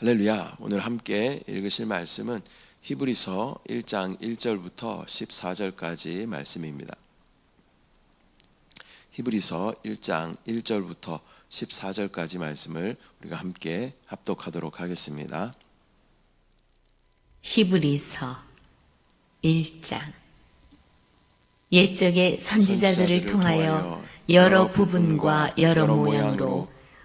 할렐루야. 오늘 함께 읽으실 말씀은 히브리서 1장 1절부터 14절까지 말씀입니다. 히브리서 1장 1절부터 14절까지 말씀을 우리가 함께 합독하도록 하겠습니다. 히브리서 1장 옛적에 선지자들을 통하여 여러 부분과 여러 모양으로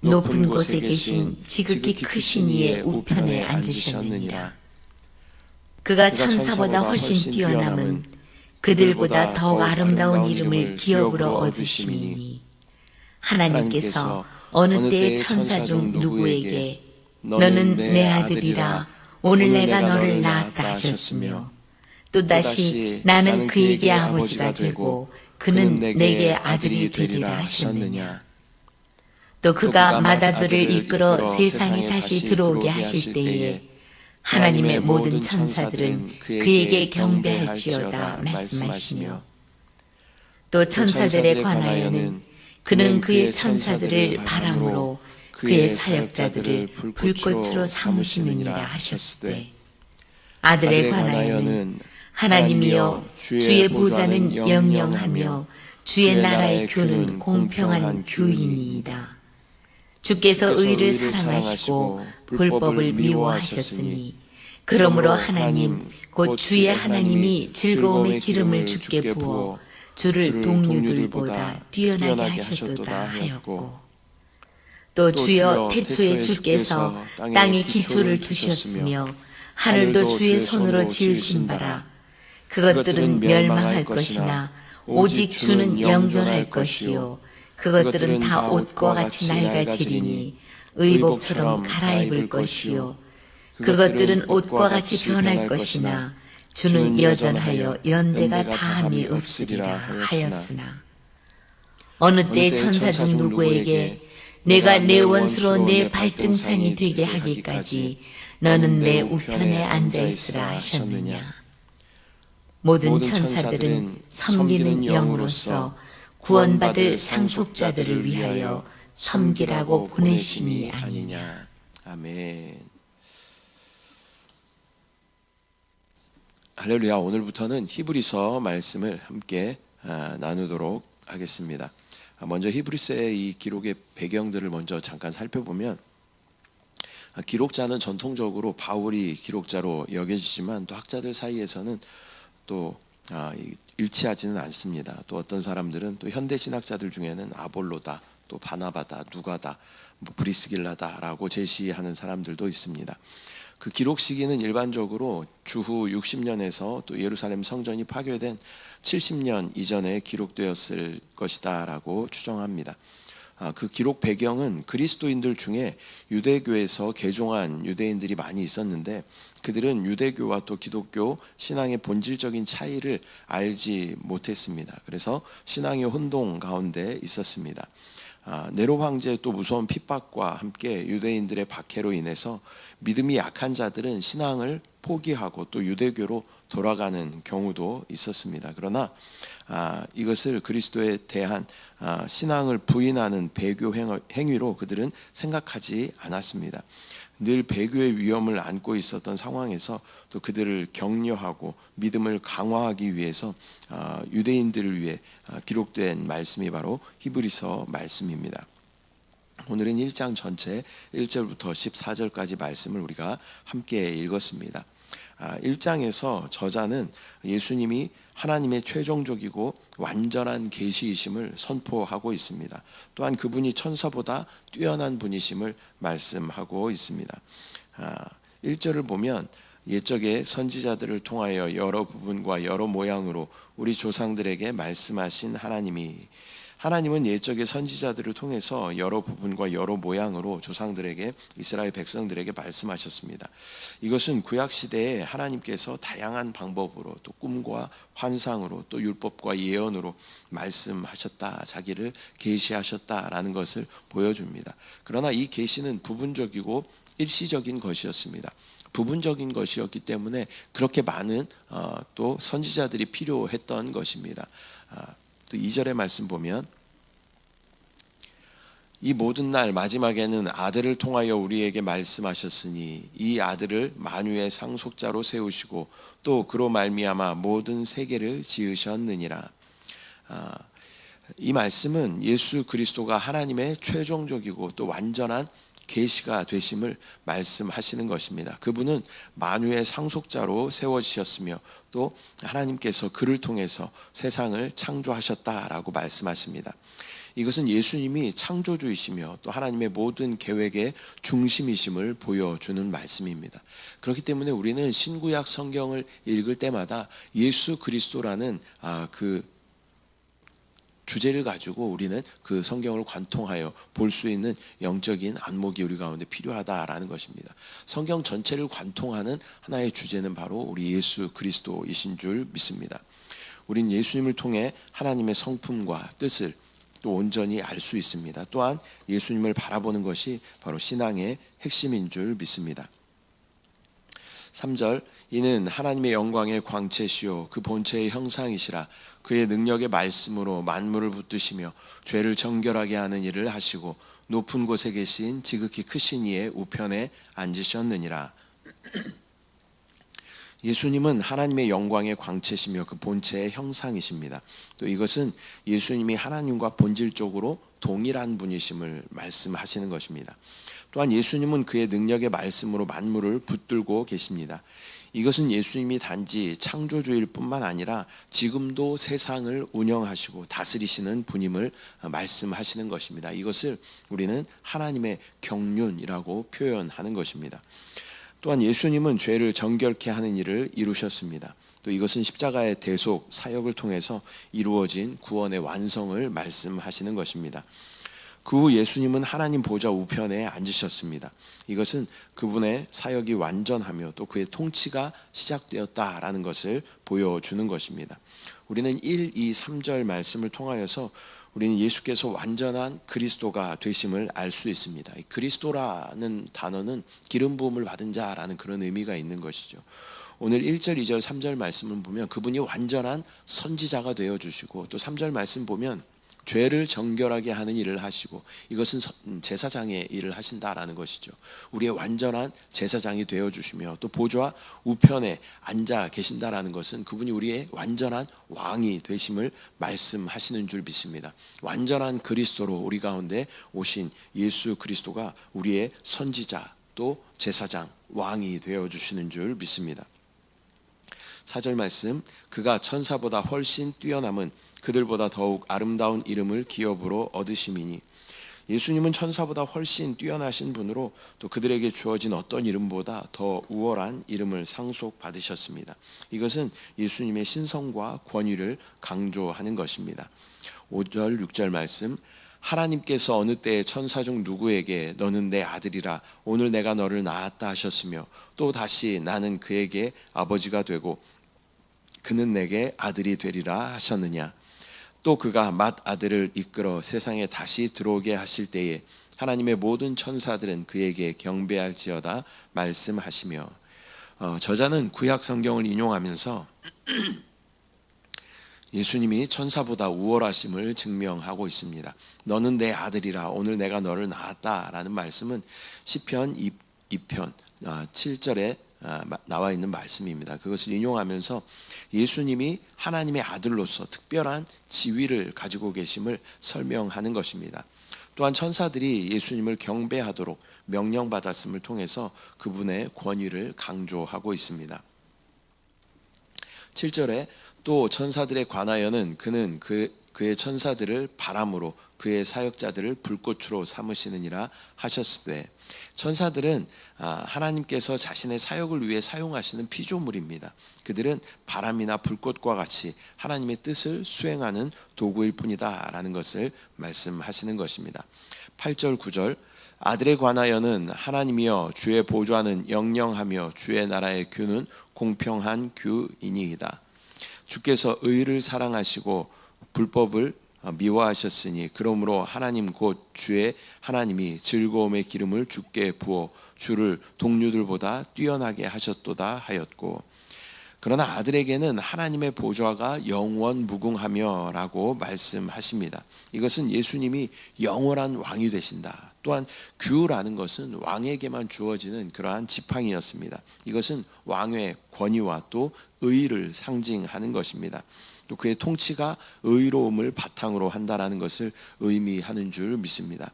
높은 곳에 계신 지극히 크신 이의 우편에 앉으셨느니라. 그가 천사보다 훨씬 뛰어남은 그들보다 더욱 아름다운 이름을 기업으로 얻으심이니. 하나님께서 어느 때의 천사 중 누구에게 너는 내 아들이라. 오늘 내가 너를 낳았다 하셨으며 또다시 나는 그에게 아버지가 되고 그는 내게 아들이 되리라. 하셨느냐 또 그가 마다들을 이끌어 세상에 다시 들어오게 하실 때에 하나님의 모든 천사들은 그에게 경배할지어다 말씀하시며 또 천사들에 관하여는 그는 그의 천사들을 바람으로 그의 사역자들을 불꽃으로 삼으시느니라 하셨으되 아들에 관하여는 하나님이여 주의 보좌는 영영하며 주의 나라의 교는 공평한 교인이이다. 주께서 의를 사랑하시고 불법을 미워하셨으니 그러므로 하나님 곧 주의 하나님이 즐거움의 기름을 주께 부어 주를 동료들보다 뛰어나게 하셨도다 하였고 또 주여 태초에 주께서 땅에 기초를 두셨으며 하늘도 주의 손으로 지으신 바라. 그것들은 멸망할 것이나 오직 주는 영존할 것이요 그것들은 다 옷과 같이 낡아지리니 의복처럼 갈아입을 것이요. 그것들은 옷과 같이 변할 것이나 주는 여전하여 연대가 다함이 없으리라 하였으나. 어느 때 천사 중 누구에게 내가 내 원수로 내 발등상이 되게 하기까지 너는 내 우편에 앉아 있으라 하셨느냐. 모든 천사들은 섬기는 영으로서 구원받을 상속자들을 위하여 섬기라고 보내심이 아니냐. 아멘. 할렐루야. 오늘부터는 히브리서 말씀을 함께 아, 나누도록 하겠습니다. 아, 먼저 히브리서의 이 기록의 배경들을 먼저 잠깐 살펴보면 아, 기록자는 전통적으로 바울이 기록자로 여겨지지만 또 학자들 사이에서는 또 아, 이- 일치하지는 않습니다. 또 어떤 사람들은 또 현대 신학자들 중에는 아볼로다, 또 바나바다, 누가다, 뭐 브리스길라다라고 제시하는 사람들도 있습니다. 그 기록 시기는 일반적으로 주후 60년에서 또 예루살렘 성전이 파괴된 70년 이전에 기록되었을 것이다라고 추정합니다. 아, 그 기록 배경은 그리스도인들 중에 유대교에서 개종한 유대인들이 많이 있었는데 그들은 유대교와 또 기독교 신앙의 본질적인 차이를 알지 못했습니다. 그래서 신앙의 혼동 가운데 있었습니다. 아, 네로 황제의 또 무서운 핍박과 함께 유대인들의 박해로 인해서 믿음이 약한 자들은 신앙을 포기하고 또 유대교로 돌아가는 경우도 있었습니다. 그러나 아, 이것을 그리스도에 대한 아, 신앙을 부인하는 배교 행- 행위로 그들은 생각하지 않았습니다. 늘 배교의 위험을 안고 있었던 상황에서 또 그들을 격려하고 믿음을 강화하기 위해서 아, 유대인들을 위해 아, 기록된 말씀이 바로 히브리서 말씀입니다. 오늘은 1장 전체 1절부터 14절까지 말씀을 우리가 함께 읽었습니다. 아, 1장에서 저자는 예수님이 하나님의 최종적이고 완전한 계시이심을 선포하고 있습니다. 또한 그분이 천사보다 뛰어난 분이심을 말씀하고 있습니다. 아, 1절을 보면 옛적에 선지자들을 통하여 여러 부분과 여러 모양으로 우리 조상들에게 말씀하신 하나님이 하나님은 옛적의 선지자들을 통해서 여러 부분과 여러 모양으로 조상들에게 이스라엘 백성들에게 말씀하셨습니다. 이것은 구약 시대에 하나님께서 다양한 방법으로 또 꿈과 환상으로 또 율법과 예언으로 말씀하셨다, 자기를 계시하셨다라는 것을 보여줍니다. 그러나 이 계시는 부분적이고 일시적인 것이었습니다. 부분적인 것이었기 때문에 그렇게 많은 어, 또 선지자들이 필요했던 것입니다. 아, 또 2절의 말씀 보면 이 모든 날 마지막에는 아들을 통하여 우리에게 말씀하셨으니 이 아들을 만유의 상속자로 세우시고 또 그로 말미암아 모든 세계를 지으셨느니라. 아, 이 말씀은 예수 그리스도가 하나님의 최종적이고 또 완전한 계시가 되심을 말씀하시는 것입니다. 그분은 만유의 상속자로 세워지셨으며 또 하나님께서 그를 통해서 세상을 창조하셨다라고 말씀하십니다. 이것은 예수님이 창조주이시며 또 하나님의 모든 계획의 중심이심을 보여주는 말씀입니다. 그렇기 때문에 우리는 신구약 성경을 읽을 때마다 예수 그리스도라는 아, 그 주제를 가지고 우리는 그 성경을 관통하여 볼 수 있는 영적인 안목이 우리 가운데 필요하다라는 것입니다. 성경 전체를 관통하는 하나의 주제는 바로 우리 예수 그리스도이신 줄 믿습니다. 우린 예수님을 통해 하나님의 성품과 뜻을 또 온전히 알 수 있습니다. 또한 예수님을 바라보는 것이 바로 신앙의 핵심인 줄 믿습니다. 3절 이는 하나님의 영광의 광채시요 그 본체의 형상이시라 그의 능력의 말씀으로 만물을 붙드시며 죄를 정결하게 하는 일을 하시고 높은 곳에 계신 지극히 크신 이의 우편에 앉으셨느니라 예수님은 하나님의 영광의 광채시며 그 본체의 형상이십니다. 또 이것은 예수님이 하나님과 본질적으로 동일한 분이심을 말씀하시는 것입니다. 또한 예수님은 그의 능력의 말씀으로 만물을 붙들고 계십니다. 이것은 예수님이 단지 창조주일 뿐만 아니라 지금도 세상을 운영하시고 다스리시는 분임을 말씀하시는 것입니다. 이것을 우리는 하나님의 경륜이라고 표현하는 것입니다. 또한 예수님은 죄를 정결케 하는 일을 이루셨습니다. 또 이것은 십자가의 대속 사역을 통해서 이루어진 구원의 완성을 말씀하시는 것입니다. 그 후 예수님은 하나님 보좌 우편에 앉으셨습니다. 이것은 그분의 사역이 완전하며 또 그의 통치가 시작되었다라는 것을 보여주는 것입니다. 우리는 1, 2, 3절 말씀을 통하여서 우리는 예수께서 완전한 그리스도가 되심을 알 수 있습니다. 이 그리스도라는 단어는 기름 부음을 받은 자라는 그런 의미가 있는 것이죠. 오늘 1절, 2절, 3절 말씀을 보면 그분이 완전한 선지자가 되어 주시고 또 3절 말씀 보면 죄를 정결하게 하는 일을 하시고 이것은 제사장의 일을 하신다라는 것이죠. 우리의 완전한 제사장이 되어 주시며 또 보좌 우편에 앉아 계신다라는 것은 그분이 우리의 완전한 왕이 되심을 말씀하시는 줄 믿습니다. 완전한 그리스도로 우리 가운데 오신 예수 그리스도가 우리의 선지자 또 제사장 왕이 되어 주시는 줄 믿습니다. 4절 말씀 그가 천사보다 훨씬 뛰어남은 그들보다 더욱 아름다운 이름을 기업으로 얻으심이니 예수님은 천사보다 훨씬 뛰어나신 분으로 또 그들에게 주어진 어떤 이름보다 더 우월한 이름을 상속 받으셨습니다. 이것은 예수님의 신성과 권위를 강조하는 것입니다. 5절 6절 말씀 하나님께서 어느 때에 천사 중 누구에게 너는 내 아들이라 오늘 내가 너를 낳았다 하셨으며 또 다시 나는 그에게 아버지가 되고 그는 내게 아들이 되리라 하셨느냐? 또 그가 맏 아들을 이끌어 세상에 다시 들어오게 하실 때에 하나님의 모든 천사들은 그에게 경배할지어다 말씀하시며 어, 저자는 구약 성경을 인용하면서 예수님이 천사보다 우월하심을 증명하고 있습니다. 너는 내 아들이라. 오늘 내가 너를 낳았다라는 말씀은 시편 2편 7절에 아, 나와 있는 말씀입니다. 그것을 인용하면서 예수님이 하나님의 아들로서 특별한 지위를 가지고 계심을 설명하는 것입니다. 또한 천사들이 예수님을 경배하도록 명령받았음을 통해서 그분의 권위를 강조하고 있습니다. 7절에 또 천사들에 관하여는 그는 그 그의 천사들을 바람으로 그의 사역자들을 불꽃으로 삼으시느니라 하셨으되 천사들은 아, 하나님께서 자신의 사역을 위해 사용하시는 피조물입니다. 그들은 바람이나 불꽃과 같이 하나님의 뜻을 수행하는 도구일 뿐이다라는 것을 말씀하시는 것입니다. 8절 9절 아들에 관하여는 하나님이여 주의 보좌는 영영하며 주의 나라의 규는 공평한 규이니이다. 주께서 의를 사랑하시고 불법을 미워하셨으니 그러므로 하나님 곧 주의 하나님이 즐거움의 기름을 주께 부어 주를 동료들보다 뛰어나게 하셨도다 하였고 그러나 아들에게는 하나님의 보좌가 영원 무궁하며라고 말씀하십니다. 이것은 예수님이 영원한 왕이 되신다. 또한 규라는 것은 왕에게만 주어지는 그러한 지팡이였습니다. 이것은 왕의 권위와 또 의를 상징하는 것입니다. 또 그의 통치가 의로움을 바탕으로 한다라는 것을 의미하는 줄 믿습니다.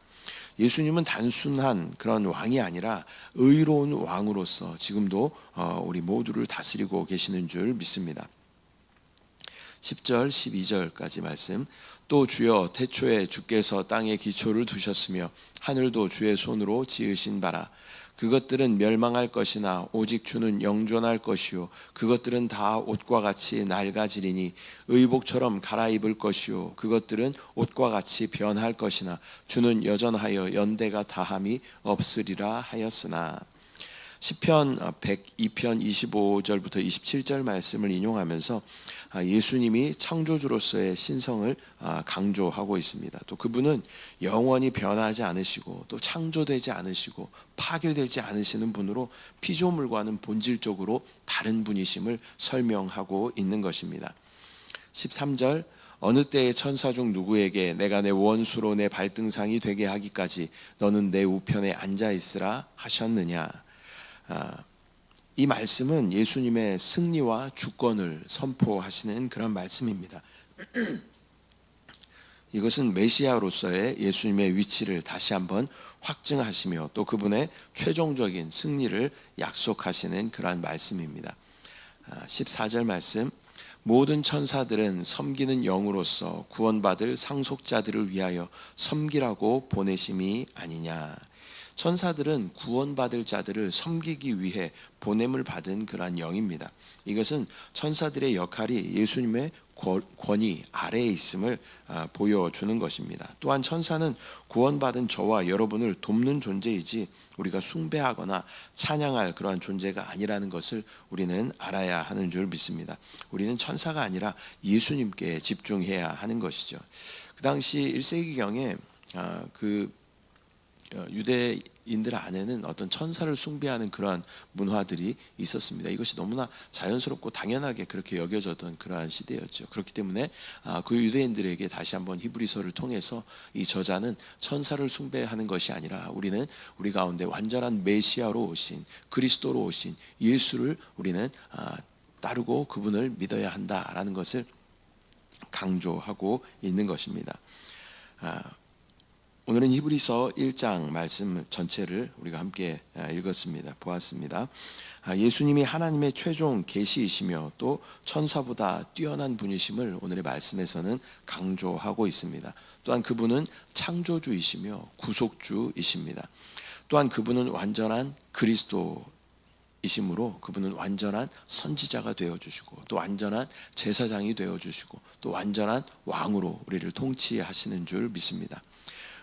예수님은 단순한 그런 왕이 아니라 의로운 왕으로서 지금도 어, 우리 모두를 다스리고 계시는 줄 믿습니다. 10절 12절까지 말씀 또 주여 태초에 주께서 땅에 기초를 두셨으며 하늘도 주의 손으로 지으신 바라 그것들은 멸망할 것이나 오직 주는 영존할 것이요. 그것들은 다 옷과 같이 낡아지리니 의복처럼 갈아입을 것이요. 그것들은 옷과 같이 변할 것이나 주는 여전하여 연대가 다함이 없으리라 하였으나. 시편 102편 25절부터 27절 말씀을 인용하면서 아, 예수님이 창조주로서의 신성을 아, 강조하고 있습니다. 또 그분은 영원히 변하지 않으시고 또 창조되지 않으시고 파괴되지 않으시는 분으로 피조물과는 본질적으로 다른 분이심을 설명하고 있는 것입니다. 13절 어느 때의 천사 중 누구에게 내가 내 원수로 내 발등상이 되게 하기까지 너는 내 우편에 앉아 있으라 하셨느냐. 아, 이 말씀은 예수님의 승리와 주권을 선포하시는 그런 말씀입니다. 이것은 메시아로서의 예수님의 위치를 다시 한번 확증하시며 또 그분의 최종적인 승리를 약속하시는 그러한 말씀입니다. 14절 말씀 모든 천사들은 섬기는 영으로서 구원받을 상속자들을 위하여 섬기라고 보내심이 아니냐. 천사들은 구원받을 자들을 섬기기 위해 보냄을 받은 그러한 영입니다. 이것은 천사들의 역할이 예수님의 권위 아래에 있음을 아, 보여주는 것입니다. 또한 천사는 구원받은 저와 여러분을 돕는 존재이지 우리가 숭배하거나 찬양할 그러한 존재가 아니라는 것을 우리는 알아야 하는 줄 믿습니다. 우리는 천사가 아니라 예수님께 집중해야 하는 것이죠. 그 당시 1세기경에 그 어, 유대인들 안에는 어떤 천사를 숭배하는 그러한 문화들이 있었습니다. 이것이 너무나 자연스럽고 당연하게 그렇게 여겨졌던 그러한 시대였죠. 그렇기 때문에 아, 그 유대인들에게 다시 한번 히브리서를 통해서 이 저자는 천사를 숭배하는 것이 아니라 우리는 우리 가운데 완전한 메시아로 오신 그리스도로 오신 예수를 우리는 아, 따르고 그분을 믿어야 한다라는 것을 강조하고 있는 것입니다. 아, 오늘은 히브리서 1장 말씀 전체를 우리가 함께 아, 읽었습니다. 보았습니다. 아, 예수님이 하나님의 최종 계시이시며 또 천사보다 뛰어난 분이심을 오늘의 말씀에서는 강조하고 있습니다. 또한 그분은 창조주이시며 구속주이십니다. 또한 그분은 완전한 그리스도 이심으로 그분은 완전한 선지자가 되어 주시고 또 완전한 제사장이 되어 주시고 또 완전한 왕으로 우리를 통치하시는 줄 믿습니다.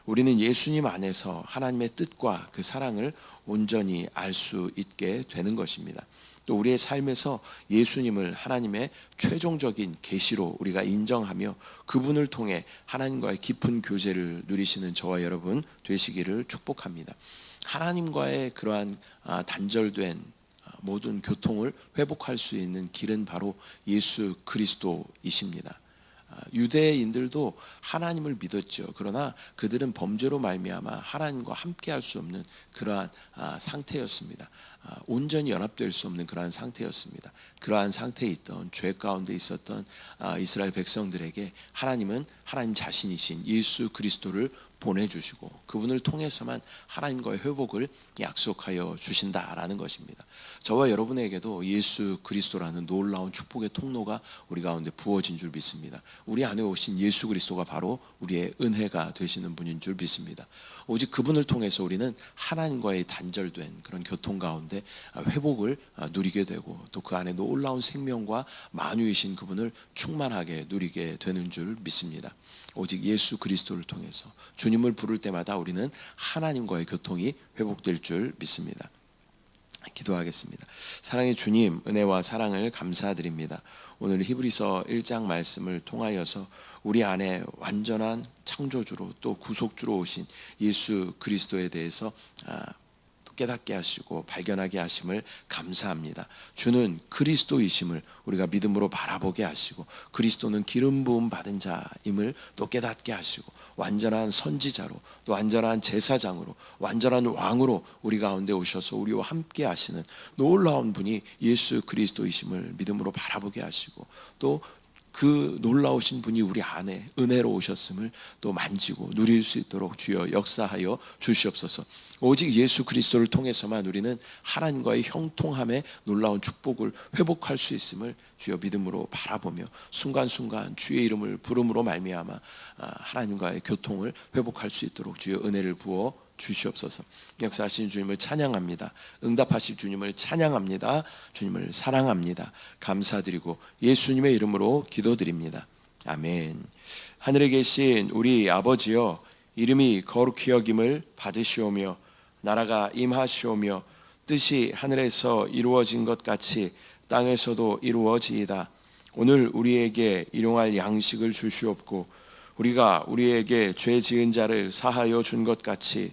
우리는 예수님 안에서 하나님의 뜻과 그 사랑을 온전히 알 수 있게 되는 것입니다. 또 우리의 삶에서 예수님을 하나님의 최종적인 계시로 우리가 인정하며 그분을 통해 하나님과의 깊은 교제를 누리시는 저와 여러분 되시기를 축복합니다. 하나님과의 그러한 아, 단절된 아, 모든 교통을 회복할 수 있는 길은 바로 예수 그리스도이십니다. 아, 유대인들도 하나님을 믿었죠. 그러나 그들은 범죄로 말미암아 하나님과 함께할 수 없는 그러한 아, 상태였습니다. 아, 온전히 연합될 수 없는 그러한 상태였습니다. 그러한 상태에 있던 죄 가운데 있었던 이스라엘 백성들에게 하나님은 하나님 자신이신 예수 그리스도를 보내주시고 그분을 통해서만 하나님과의 회복을 약속하여 주신다라는 것입니다. 저와 여러분에게도 예수 그리스도라는 놀라운 축복의 통로가 우리 가운데 부어진 줄 믿습니다. 우리 안에 오신 예수 그리스도가 바로 우리의 은혜가 되시는 분인 줄 믿습니다. 오직 그분을 통해서 우리는 하나님과의 단절된 그런 교통 가운데 회복을 누리게 되고 또 그 안에 놀라운 생명과 만유이신 그분을 충만하게 누리게 되는 줄 믿습니다. 오직 예수 그리스도를 통해서 주님을 부를 때마다 우리는 하나님과의 교통이 회복될 줄 믿습니다. 기도하겠습니다. 사랑의 주님, 은혜와 사랑을 감사드립니다. 오늘 히브리서 1장 말씀을 통하여서 우리 안에 완전한 창조주로 또 구속주로 오신 예수 그리스도에 대해서 아, 깨닫게 하시고 발견하게 하심을 감사합니다. 주는 그리스도이심을 우리가 믿음으로 바라보게 하시고 그리스도는 기름 부음 받은 자임을 또 깨닫게 하시고 완전한 선지자로 또 완전한 제사장으로 완전한 왕으로 우리 가운데 오셔서 우리와 함께 하시는 놀라운 분이 예수 그리스도이심을 믿음으로 바라보게 하시고 또 그 놀라우신 분이 우리 안에 은혜로 오셨음을 또 만지고 누릴 수 있도록 주여 역사하여 주시옵소서. 오직 예수 그리스도를 통해서만 우리는 하나님과의 형통함의 놀라운 축복을 회복할 수 있음을 주여 믿음으로 바라보며 순간순간 주의 이름을 부름으로 말미암아 아, 하나님과의 교통을 회복할 수 있도록 주여 은혜를 부어 주시옵소서. 역사하신 주님을 찬양합니다. 응답하실 주님을 찬양합니다. 주님을 사랑합니다. 감사드리고 예수님의 이름으로 기도드립니다. 아멘. 하늘에 계신 우리 아버지여 이름이 거룩히 여김을 받으시오며 나라가 임하시오며 뜻이 하늘에서 이루어진 것 같이 땅에서도 이루어지이다. 오늘 우리에게 일용할 양식을 주시옵고 우리가 우리에게 죄 지은 자를 사하여 준 것 같이